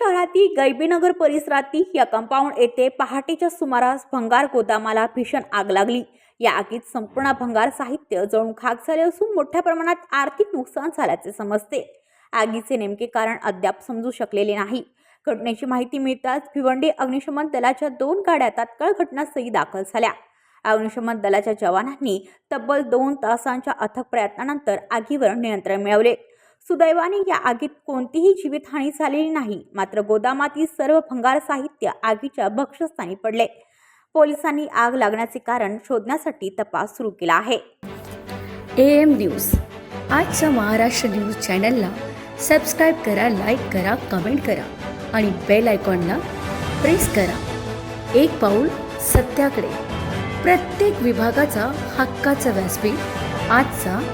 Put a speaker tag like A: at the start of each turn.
A: शहरातील गैबीनगर परिसरातील या कंपाऊंड येथे पहाटेच्या सुमारास भंगार गोदामाला भीषण आग लागली. या आगीत संपूर्ण भंगार साहित्य जळून खाक झाले असून मोठ्या प्रमाणात आर्थिक नुकसान झाल्याचे समजते. आगीचे नेमके कारण अद्याप समजू शकलेले नाही. घटनेची माहिती मिळताच भिवंडी अग्निशमन दलाच्या दोन गाड्या तात्काळ घटनास्थळी दाखल झाल्या. अग्निशमन दलाच्या जवानांनी तब्बल दोन तासांच्या अथक प्रयत्नानंतर आगीवर नियंत्रण मिळवले. सुदैवाने या आगीत कोणतीही जीवितहानी झालेली नाही. मात्र गोदामातील सर्व भंगार साहित्य आगीच्या भक्षस्थानी पडले. पोलिसांनी आग लागण्याचे कारण शोधण्यासाठी तपास सुरू केला आहे.
B: A M news. आजच्या महाराष्ट्र न्यूज चॅनलला सबस्क्राईब करा लाईक करा कमेंट करा आणि बेल आयकॉनला प्रेस करा. एक पाऊल सत्याकडे. प्रत्येक विभागाचा हक्काचा व्यासपीठ आजचा